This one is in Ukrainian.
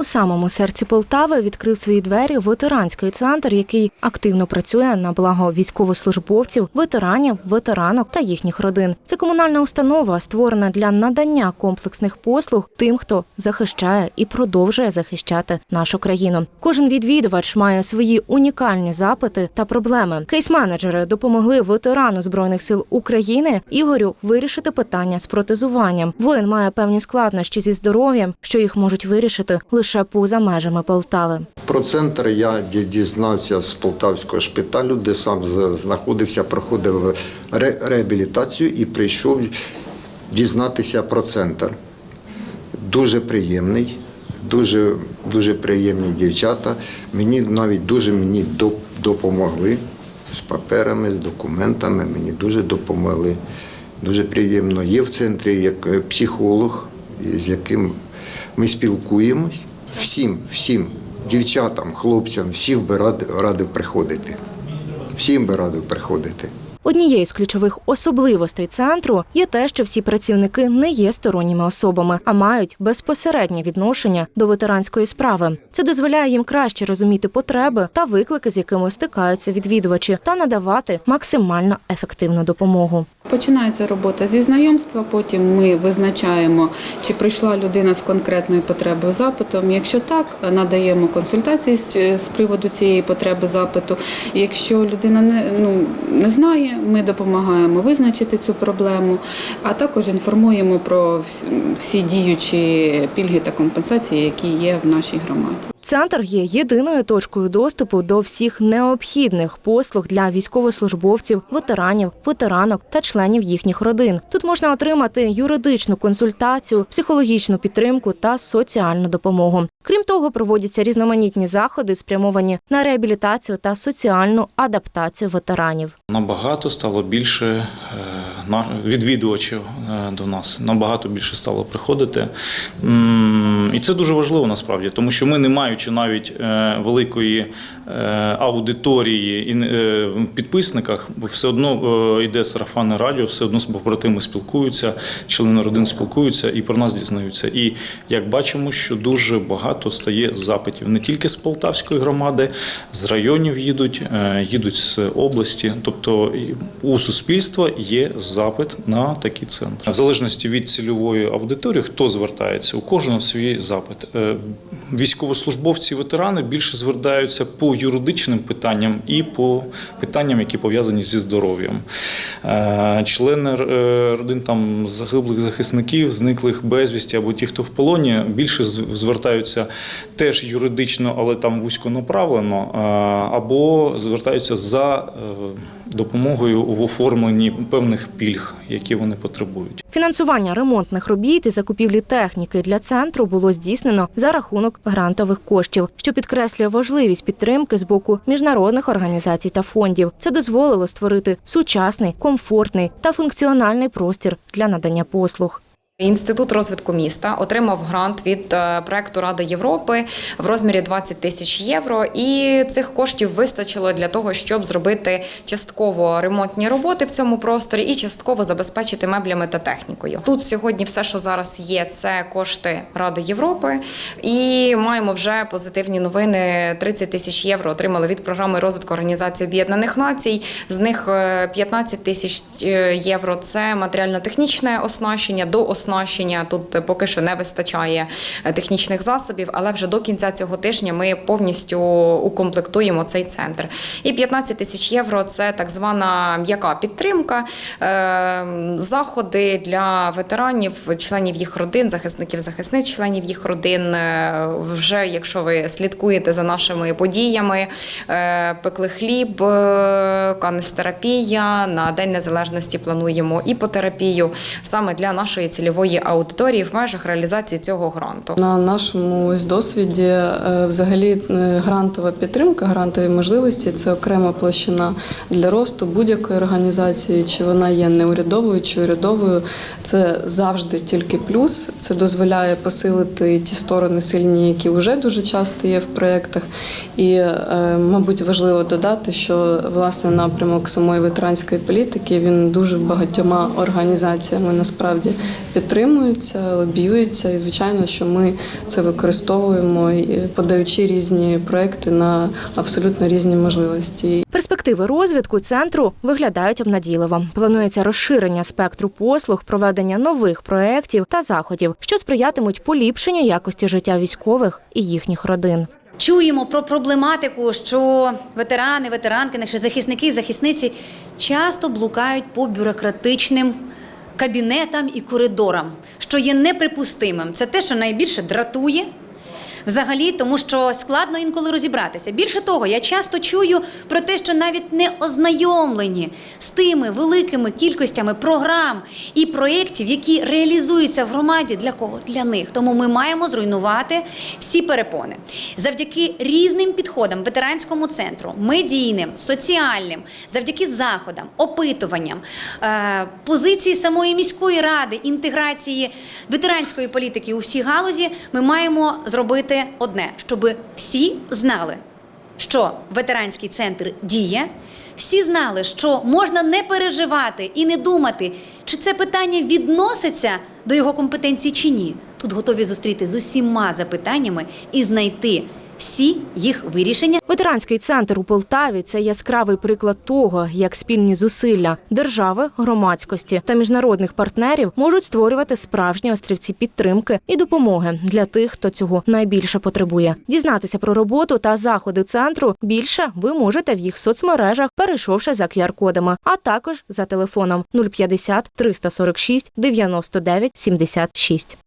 У самому серці Полтави відкрив свої двері ветеранський центр, який активно працює на благо військовослужбовців, ветеранів, ветеранок та їхніх родин. Це комунальна установа, створена для надання комплексних послуг тим, хто захищає і продовжує захищати нашу країну. Кожен відвідувач має свої унікальні запити та проблеми. Кейс-менеджери допомогли ветерану збройних сил України Ігорю вирішити питання з протезуванням. Воїн має певні складнощі зі здоров'ям, що їх можуть вирішити лише поза межами Полтави. Про центр я дізнався з полтавського шпиталю, де сам знаходився, проходив ре- реабілітацію і прийшов дізнатися про центр. Дуже приємний, дуже, дуже приємні дівчата. Мені навіть дуже мені допомогли з паперами, з документами. Мені дуже допомогли. Дуже приємно. Є в центрі як е, психолог, з яким ми спілкуємось. Всім, всім дівчатам, хлопцям, всім би радив, приходити. Всім би радив приходити. Однією з ключових особливостей центру є те, що всі працівники не є сторонніми особами, а мають безпосереднє відношення до ветеранської справи. Це дозволяє їм краще розуміти потреби та виклики, з якими стикаються відвідувачі, та надавати максимально ефективну допомогу. Починається робота зі знайомства. Потім ми визначаємо, чи прийшла людина з конкретною потребою запитом. Якщо так, надаємо консультації з, приводу цієї потреби запиту. Якщо людина не, ну, не знає, ми допомагаємо визначити цю проблему, а також інформуємо про всі діючі пільги та компенсації, які є в нашій громаді. Центр є єдиною точкою доступу до всіх необхідних послуг для військовослужбовців, ветеранів, ветеранок та членів їхніх родин. Тут можна отримати юридичну консультацію, психологічну підтримку та соціальну допомогу. Крім того, проводяться різноманітні заходи, спрямовані на реабілітацію та соціальну адаптацію ветеранів. Набагато стало більше е, відвідувачів е, до нас. Набагато більше стало приходити. І це дуже важливо насправді, тому що ми, не маючи навіть е, великої аудиторії і, е, в підписниках, бо все одно е, йде сарафанне радіо, все одно з побратими спілкуються, члени родин спілкуються і про нас дізнаються. І як бачимо, що дуже багато стає запитів не тільки з Полтавської громади, з районів їдуть, е, їдуть з області. Тобто у суспільства є запит на такі центри. В залежності від цільової аудиторії, хто звертається, у кожного свій запит. Е, Військовослужбовці, ветерани більше звертаються по юридичним питанням і по питанням, які пов'язані зі здоров'ям. Е, Члени е, родин там загиблих захисників, зниклих безвісті або ті, хто в полоні, більше звертаються теж юридично, але там вузько направлено, е, або звертаються за допомогою в оформленні певних пільг, які вони потребують. Фінансування ремонтних робіт і закупівлі техніки для центру було здійснено за рахунок грантових коштів, що підкреслює важливість підтримки з боку міжнародних організацій та фондів. Це дозволило створити сучасний, комфортний та функціональний простір для надання послуг. Інститут розвитку міста отримав грант від е, проекту Ради Європи в розмірі 20 тисяч євро. І цих коштів вистачило для того, щоб зробити частково ремонтні роботи в цьому просторі і частково забезпечити меблями та технікою. Тут сьогодні все, що зараз є, це кошти Ради Європи. І маємо вже позитивні новини. 30 тисяч євро отримали від програми розвитку Організації Об'єднаних Націй. З них е, 15 тисяч е, євро це матеріально-технічне оснащення до оснащення. Тут поки що не вистачає е, технічних засобів, але вже до кінця цього тижня ми повністю укомплектуємо цей центр. І 15 тисяч євро це так звана м'яка підтримка, е, заходи для ветеранів, членів їх родин, захисників, захисниць, членів їх родин. Е, Вже якщо ви слідкуєте за нашими подіями, е, пекли хліб, е, канестерапія. На День Незалежності плануємо іпотерапію саме для нашої цільової аудиторії в межах реалізації цього гранту. На нашому досвіді е, взагалі е, грантова підтримка, грантові можливості це окрема площина для росту будь-якої організації, чи вона є неурядовою чи урядовою. Це завжди тільки плюс. Це дозволяє посилити ті сторони сильні, які вже дуже часто є в проєктах. І, е, мабуть, важливо додати, що власне напрямок самої ветеранської політики він дуже багатьма організаціями насправді підтримується. Підтримуються, лобіюються, і звичайно, що ми це використовуємо, подаючи різні проекти на абсолютно різні можливості. Перспективи розвитку центру виглядають обнадійливо. Планується розширення спектру послуг, проведення нових проєктів та заходів, що сприятимуть поліпшенню якості життя військових і їхніх родин. чуємо про проблематику, що ветерани, ветеранки, наші захисники захисниці часто блукають по бюрократичним кабінетам і коридорам, що є неприпустимим. Це те, що найбільше дратує. Взагалі, тому що складно інколи розібратися. Більше того, я часто чую про те, що навіть не ознайомлені з тими великими кількостями програм і проєктів, які реалізуються в громаді для кого? Для них. Тому ми маємо зруйнувати всі перепони. Завдяки різним підходам ветеранському центру, медійним, соціальним, завдяки заходам, опитуванням, е, позиції самої міської ради, інтеграції ветеранської політики у всі галузі, ми маємо зробити одне, щоб всі знали, що ветеранський центр діє. Всі знали, що можна не переживати і не думати, чи це питання відноситься до його компетенції чи ні. Тут готові зустріти з усіма запитаннями і знайти всі їх вирішення. Ветеранський центр у Полтаві це яскравий приклад того, як спільні зусилля держави, громадськості та міжнародних партнерів можуть створювати справжні острівці підтримки і допомоги для тих, хто цього найбільше потребує. Дізнатися про роботу та заходи центру більше ви можете в їх соцмережах, перейшовши за QR-кодами, а також за телефоном 050 346 99 76.